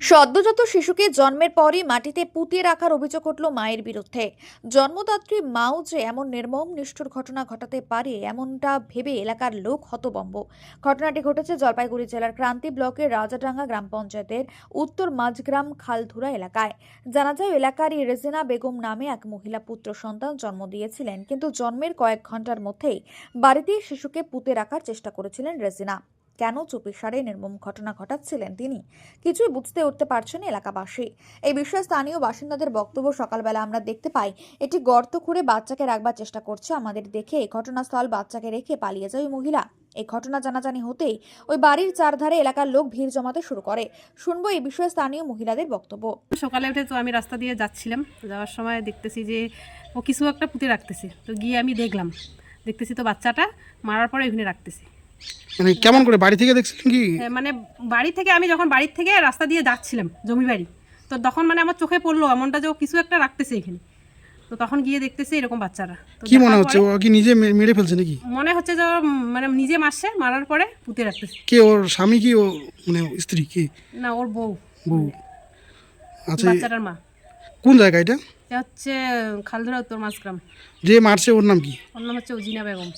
সদ্যজাত শিশুকে জন্মের পরই মাটিতে পুঁতে রাখার অভিযোগ উঠল মায়ের বিরুদ্ধে। জন্মদাত্রী মাও যে এমন নির্মম, নিষ্ঠুর ঘটনা ঘটাতে পারে, এমনটা ভেবে এলাকার লোক হতবম্ব। ঘটনাটি ঘটেছে জলপাইগুড়ি জেলার ক্রান্তি ব্লকের রাজাডাঙ্গা গ্রাম পঞ্চায়েতের উত্তর মাঝগ্রাম খালধুরা এলাকায়। জানা যায়, এলাকারই রেজিনা বেগম নামে এক মহিলা পুত্র সন্তান জন্ম দিয়েছিলেন, কিন্তু জন্মের কয়েক ঘণ্টার মধ্যেই বাড়িতেই শিশুকে পুঁতে রাখার চেষ্টা করেছিলেন রেজিনা। কেন চুপিসারে নির্মম ঘটনা ঘটাচ্ছিলেন তিনি? কিছুই বুঝতে উঠতে পারছেন এলাকাবাসী। এই বিষয়ে স্থানীয় বাসিন্দাদের বক্তব্য সকালবেলা আমরা দেখতে পাই। এটি গর্ত খুঁড়ে বাচ্চাকে রাখবার চেষ্টা করছে। আমাদের দেখে ঘটনাস্থল বাচ্চাকে রেখে পালিয়ে যায় ওই মহিলা। এই ঘটনা জানাজানি হতেই ওই বাড়ির চারধারে এলাকার লোক ভিড় জমাতে শুরু করে। শুনব এই বিষয়ে স্থানীয় মহিলাদের বক্তব্য। সকালে উঠে তো আমি রাস্তা দিয়ে যাচ্ছিলাম। যাওয়ার সময় দেখতেছি যে ও কিছু একটা পুঁতে রাখতেছে। তো গিয়ে আমি দেখলাম। দেখতেছি তো বাচ্চাটা মারার পরে ওখানে রাখতেছে। মানে কেমন করে বাড়ি থেকে দেখছিলেন কি? মানে বাড়ি থেকে আমি যখন বাড়ির থেকে রাস্তা দিয়ে যাচ্ছিলাম জমি বাড়ি তো তখন মানে আমার চোখে পড়ল এমনটা যে কিছু একটা রাখতেছে এখানে। তো তখন গিয়ে দেখতেছি এরকম বাচ্চারা। কি মনে হচ্ছে? ও কি নিজে মেরে ফেলছে নাকি? মনে হচ্ছে যে মানে নিজে মারছে মারার পরে পুঁতে রাখতেছে। কে ওর স্বামী কি ও মানে স্ত্রী কি? না ওর বউ। বউ। আচ্ছা বাচ্চাটার মা। কোন জায়গা এটা? এটা হচ্ছে খালধরা উত্তর মাঝগ্রাম। যে মারছে ওর নাম কি? ওর নাম হচ্ছে উজিনা বেগম।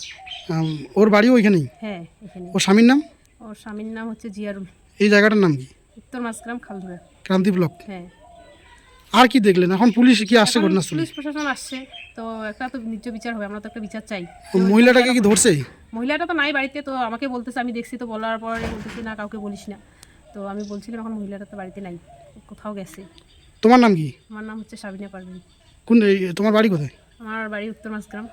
ওর বাড়িও ওইখানেই? হ্যাঁ এখানে। ওর স্বামীর নাম? ওর স্বামীর নাম হচ্ছে জিয়ারুল। এই জায়গাটার নাম কি? উত্তর মাঝগ্রাম খালধরা ক্রান্তি ব্লক। হ্যাঁ। আর কি দেখলেন? এখন পুলিশ কি আসছে ঘটনাস্থলে? পুলিশ প্রশাসন আসছে তো একটা তো নিত্য বিচার হবে আমরা তো একটা বিচার চাই। মহিলাটাকে কি ধরছে? মহিলাটা তো নাই বাড়িতে তো আমাকে বলতেছে আমি দেখছি তো বলার পরে বলতেছি না কাউকে বলিস না। তো আমি বলছিলাম এখন মহিলাটা তো বাড়িতে নাই কোথাও গেছে। তোমার নাম কি? আমার নাম হচ্ছে সাবিনা পারভিন কোন তোমার বাড়ি কোথায়? আমার বাড়ি উত্তর মাঝগ্রাম।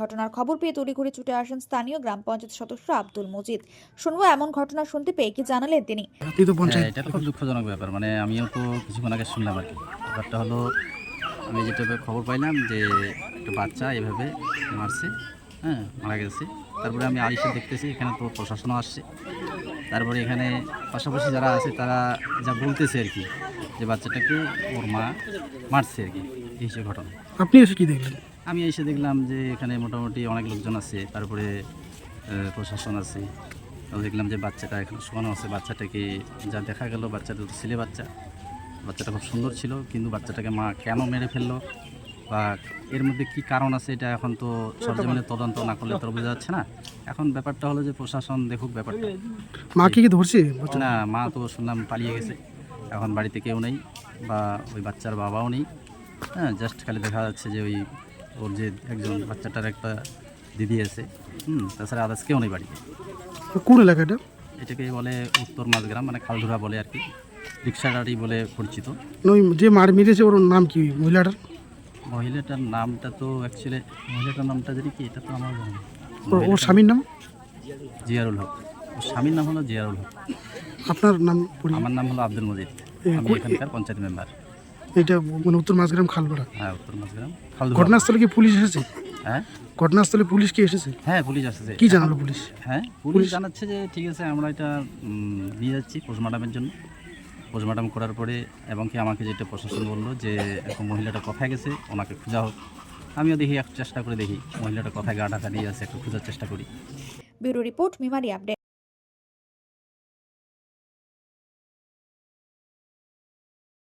ঘটনার খবর পেয়ে তড়িঘড়ি ছুটে আসেন স্থানীয় গ্রাম পঞ্চায়েত সদস্য আব্দুল মজিদ। শুনব এমন ঘটনা শুনতে পেয়ে কি জানালেন তিনি? আপনি তো হ্যাঁ পঞ্চায়েত এটা তো খুব দুঃখজনক ব্যাপার। মানে আমিও তো কিছুক্ষণ আগে শুনলাম আর কি। ব্যাপারটা হলো আমি যেটা খবর পাইলাম যে একটা বাচ্চা এভাবে মারছে হ্যাঁ মারা গেছে। তারপরে আমি আইসে দেখতেছি এখানে তো প্রশাসনও আসছে। তারপরে এখানে পাশাপাশি যারা আছে তারা যা বলতেছে আর কি যে বাচ্চাটাকে ওর মা মারছে আর কি এই হিসেবে ঘটনা। আপনি এসে কি দেখলেন? আমি এসে দেখলাম যে এখানে মোটামুটি অনেক লোকজন আছে তারপরে প্রশাসন আছে। দেখলাম যে বাচ্চাটা এখন শোয়ানো আছে বাচ্চাটাকে যা দেখা গেল বাচ্চাটা তো ছেলে বাচ্চা। বাচ্চাটা খুব সুন্দর ছিল কিন্তু বাচ্চাটাকে মা কেন মেরে ফেলল? বা এর মধ্যে কি কারণ আছে এটা এখন তো সরজমিনে তদন্ত না করলে তো বোঝা যাচ্ছে না। এখন ব্যাপারটা হলো যে প্রশাসন দেখুক ব্যাপারটা। মাকে কি ধরছে? না মা তো শুনলাম পালিয়ে গেছে। এখন বাড়িতে কেউ নেই বা ওই বাচ্চার বাবাও নেই। হ্যাঁ জাস্ট খালি দেখা যাচ্ছে যে ওই ওর যে একজন বাচ্চাটার একটা দিদি আছে। হুম তাছাড়া আদার্স কেউ নেই বাড়িতে। কোন এলাকাটা এটাকে বলে উত্তর মাঝগ্রাম মানে খালধুরা বলে আর কি। রিক্সাডারি বলে পরিচিত। ওই যে মার মেরেছে ওর নাম কি মহিলাটার? মহিলাটার নামটা তো অ্যাকচুয়ালি মহিলাটার নামটা জানি কি এটা তো আমার। ওর- স্বামীর নাম? জিয়ারুল হক। ওর স্বামীর নাম হলো জিয়ারুল হক। আপনার নাম আমার নাম হলো আব্দুল মজিদ। আমি এখানকার পঞ্চায়েত মেম্বার। এটা মানে উত্তর মাঝগ্রাম খালপাড়া হ্যাঁ উত্তর মাঝগ্রাম খালধুরা ঘটনাস্থলে কি পুলিশ এসেছে? হ্যাঁ? ঘটনাস্থলে পুলিশ কি এসেছে? হ্যাঁ পুলিশ আসছে। কি জানালো পুলিশ? হ্যাঁ পুলিশ জানাচ্ছে যে ঠিক আছে আমরা এটা নিয়ে যাচ্ছি পোস্টমর্টমের জন্য। পোস্টমর্টম করার পরে এবং কি আমাকে যেটা প্রশাসন বলল যে এখন মহিলাটা কোথায় গেছে ওনাকে খোঁজা হোক। আমিও দেখি একটু চেষ্টা করে দেখি। মহিলাটা কোথায় গা ঢাকা নিয়ে আছে একটু খোঁজার চেষ্টা করি। Bureau report Memari update.